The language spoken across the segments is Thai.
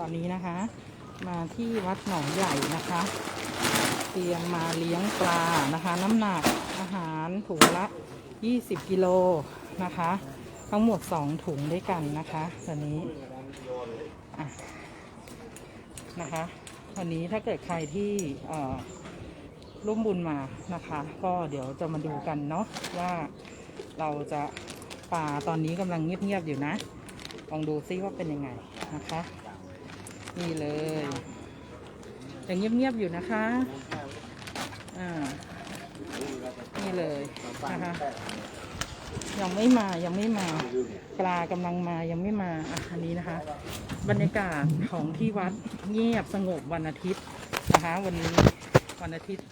ตอนนี้นะคะ มาที่วัดหนองใหญ่นะคะ เตรียมมาเลี้ยงปลานะคะ น้ำหนักอาหารถุงละ 20 กิโลนะคะ ทั้งหมด 2 ถุงด้วยกันนะคะตอนนี้นะคะวันนี้ถ้าเกิดใครที่ร่วมบุญมานะคะ ก็เดี๋ยวจะมาดูกันเนาะว่าเราจะปลาตอนนี้กำลังเงียบๆอยู่นะ ลองดูซิว่าเป็นยังไงนะคะ นี่เลยยังเงียบๆอยู่นะคะอ่านี่เลยนะคะยังไม่มายังไม่มาปลากำลังมายังไม่มาอะอันนี้นะคะ บรรยากาศของที่วัดเงียบสงบวันอาทิตย์นะคะ วันนี้วันอาทิตย์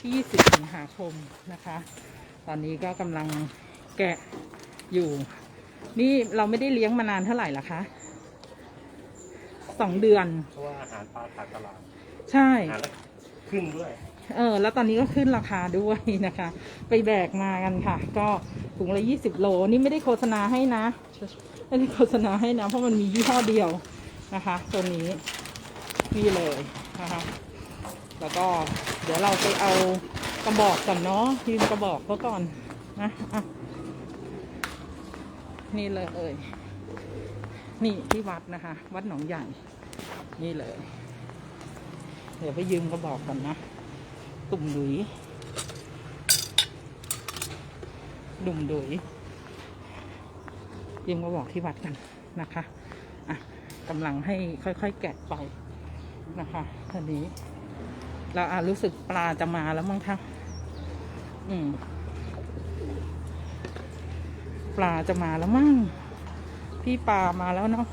ที่ 20 สิงหาคมนะคะ ตอนนี้ก็กำลังแกะอยู่ นี่เราไม่ได้เลี้ยงมานานเท่าไหร่ละคะ สองเดือน เพราะว่าอาหารปลาขาดตลาดใช่ อาหารแล้วขึ้นด้วย เออ แล้วตอนนี้ก็ขึ้นราคาด้วยนะคะ ไปแบกมากันค่ะ ก็ถุงละยี่สิบโลนี่ไม่ได้โฆษณาให้นะ ไม่ได้โฆษณาให้นะ เพราะมันมียี่ห้อเดียวนะคะ ตัวนี้นี่เลยนะคะ แล้วก็เดี๋ยวเราไปเอากระบอกก่อนเนาะยืมกระบอกเขาก่อนนะอะนี่เลย นี่ที่วัดนะคะ วัดหนองใหญ่ นี่เลย เดี๋ยวไปยืมกระบอกก่อนนะตุ่มดุยดุ่มดุยยืมกระบอกที่วัดกันนะคะอะกำลังให้ค่อยๆแกะไปนะคะทีนี้เราอารู้สึกปลาจะมาแล้วมั้งคะอืม ปลาจะมาแล้วมั้ง พี่ปลามาแล้วเนาะ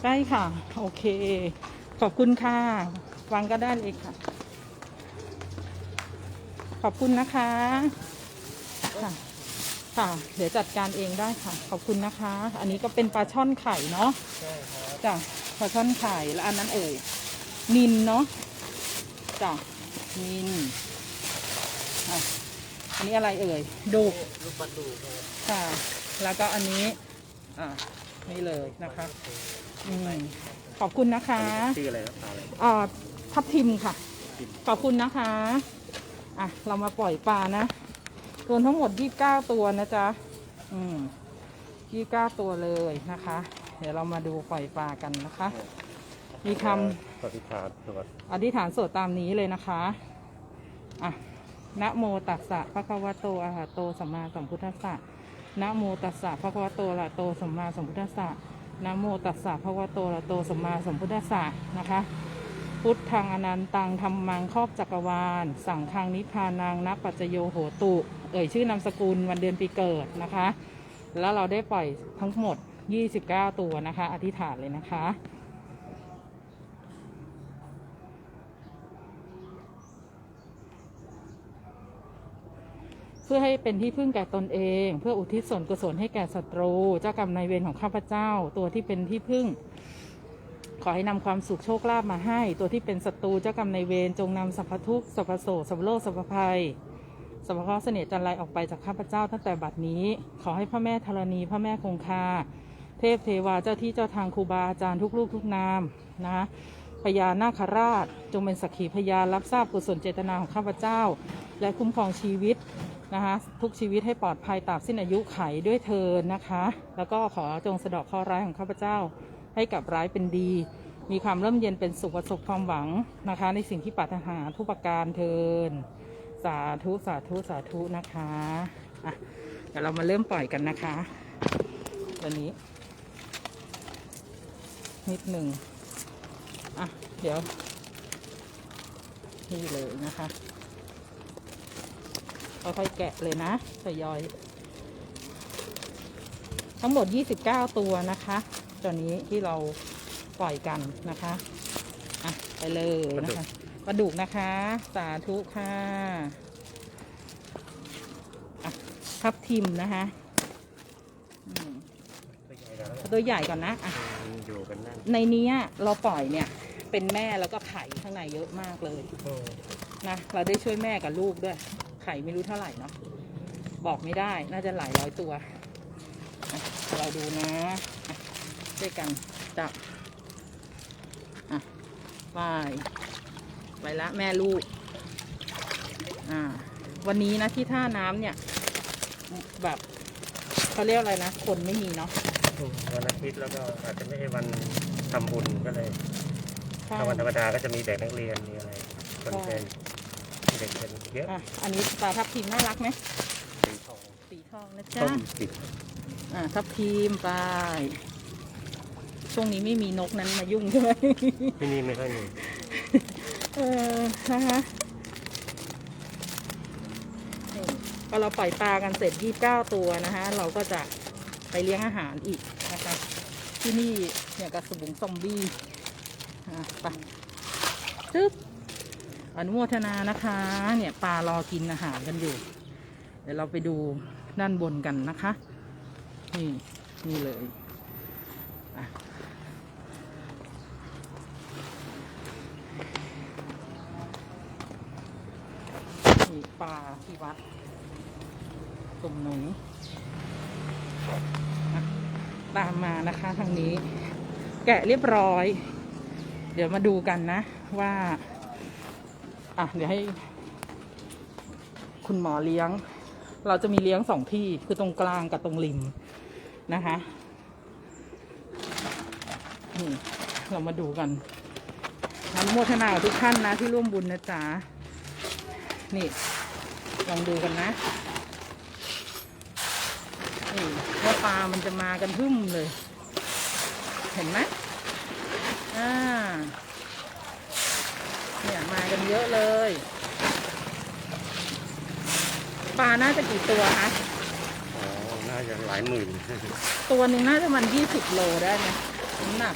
ใช่ค่ะ โอเค ขอบคุณค่ะวางก็ได้เลยค่ะ ขอบคุณนะคะค่ะค่ะ เดี๋ยวจัดการเองได้ค่ะ ขอบคุณนะคะ อันนี้ก็เป็นปลาช่อนไข่เนาะใช่ครับจ้ะปลาช่อนไข่แล้วอันนั้นเอ่ยนินเนาะจ้ะนิน อะอันนี้อะไรเอ่ยดุกลูกปลาดูครับค่ะ แล้วก็อันนี้อ่านี่เลยนะคะอืมขอบคุณนะคะชื่ออะไรครับปลาอะไรอ่าทับทิมค่ะ ขอบคุณนะคะ อะ เรามาปล่อยปลานะรวมทั้งหมด 29 ตัวนะจ๊ะ อืม29 ตัวเลยนะคะ เดี๋ยวเรามาดูปล่อยปลากันนะคะ มีคำ ปฏิทานสวัสดีอธิษฐานสวดตามนี้เลยนะคะ อะ นะโมตัสสะภะคะวะโตอะหะโตสัมมาสัมพุทธัสสะนะโมตัสสะภะคะวะโตอะระโตสัมมาสัมพุทธัสสะนะโมตัสสะภะคะวะโตอะระโตสัมมาสัมพุทธัสสะนะคะ พุทธังอนันตังธรรมังครอบจักรวาล สังฆังนิพพานังนัปัจจโยโหตุ เอ่ยชื่อนามสกุลวันเดือนปีเกิดนะคะ แล้วเราได้ปล่อยทั้งหมด 29 ตัวนะคะ อธิษฐานเลยนะคะ พื่อให้เป็นที่พึ่งแก่ตนเอง เพื่ออุทิศส่วนกุศลให้แก่ศัตรู เจ้ากรรมนายเวรของข้าพเจ้า ตัวที่เป็นที่พึ่ง ขอให้นำความสุขโชคลาภมาให้ ตัวที่เป็นศัตรูเจ้ากรรมนายเวรจงนำสัพพทุกสัพพโศสัพพโลกสัพพภัยสัพพเคราะเสน่ห์จันไรออกไปจากข้าพเจ้าตั้งแต่บัดนี้ ขอให้พระแม่ธรณีพระแม่คงคา เทพเทวาเจ้าที่เจ้าทางครูบาอาจารย์ทุกลูกทุกนามนะคะพญานาคราช จงเป็นสักขีพยานรับทราบกุศลเจตนาของข้าพเจ้า และคุ้มครองชีวิต นะคะทุกชีวิตให้ปลอดภัยตราบสิ้นอายุไขด้วยเทินนะคะ แล้วก็ขอจงสะดอกข้อร้ายของข้าพเจ้า ให้กับร้ายเป็นดี มีความเริ่มเย็นเป็นสุขประสบความหวังนะคะ ในสิ่งที่ปรารถนาทุกประการเทินสาธุสาธุสาธุนะคะอะเดี๋ยวเรามาเริ่มปล่อยกันนะคะตัวนี้ นิดหนึ่งอะเดี๋ยว นี่เลยนะคะ ค่อยๆแกะเลยนะทยอย ทั้งหมด 29 ตัวนะคะตัวนี้ที่เราปล่อยกันนะคะอะไปเลยนะคะปลาดุกนะคะ สาธุค่ะอะทับทิมนะคะอืมตัวใหญ่แล้วตัวใหญ่ก่อนนะอะ อยู่กันนั่นในเนี้ยเราปล่อยเนี่ยเป็นแม่แล้วก็ไข่ข้างในเยอะมากเลยโอ้นะ เราได้ช่วยแม่กับลูกด้วย ไข่ไม่รู้เท่าไหร่เนาะบอกไม่ได้น่าจะหลายร้อยตัวอะเราดูนะอะด้วยกันจับอะไปไปละแม่ลูก อ่า วันนี้นะที่ท่าน้ำเนี่ย แบบเขาเรียกอะไรนะ คนไม่มีเนาะวันอาทิตย์แล้วก็อาจจะไม่ใช่วันทำบุญก็เลยใช่ถ้าวันธรรมดาก็จะมีเด็กนักเรียนมีอะไรคนใช่เป็น เด็กเป็นเยอะอะอันนี้ปลาทับทิมน่ารักไหมสีทองสีทองนะต้จ๊ะมสีอะทับทิมไปช่วงนี้ไม่มีนกนั้นมายุ่งใช่ไหมที่นี่ไม่ค่อยมีเออนะคะนี่พอเราปล่อยปลากันเสร็จยี่เก้าตัวนะคะ เราก็จะไปเลี้ยงอาหารอีกนะคะ ที่นี่เนี่ยกระสุนซอมบี้อะไปจึ๊บ อนุโมทนานะคะ เนี่ยปลารอกินอาหารกันอยู่ เดี๋ยวเราไปดูด้านบนกันนะคะ นี่นี่เลยนี่ปลาที่วัดตรงนี้อะตามมานะคะทางนี้ แกะเรียบร้อย เดี๋ยวมาดูกันนะว่า อะเดี๋ยวให้ คุณหมอเลี้ยง เราจะมีเลี้ยงสองที่คือตรงกลางกับตรงริมนะคะนี่เรามาดูกันนุโมทนาทุกท่านนะที่ร่วมบุญนะจ๊ะนี่ ลองดูกันนะนี่ว่าปลามันจะมากันพึ่มเลย เห็นไหมอ่า กันเยอะเลย ปลาน่าจะกี่ตัวคะอ๋อ น่าจะหลายหมื่นตัวหนึ่งน่าจะมันยี่สิบโลได้ไหมน้ำหนัก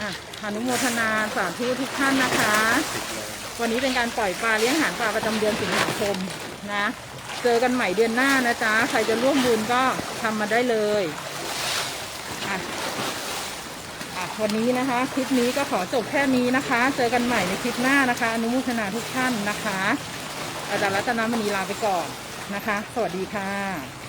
อะอนุโมทนาสาธุทุกท่านนะคะสิบโลวันนี้เป็นการปล่อยปลาเลี้ยงอาหารปลาประจำเดือนสิงหาคมนะ เจอกันใหม่เดือนหน้านะจ๊ะ ใครจะร่วมบุญก็ทำมาได้เลยอะอะ วันนี้นะคะคลิปนี้ก็ขอจบแค่นี้นะคะ เจอกันใหม่ในคลิปหน้านะคะอนุโมทนาทุกท่านนะคะ อาจารย์รัตนมณีลาไปก่อนนะคะ สวัสดีค่ะ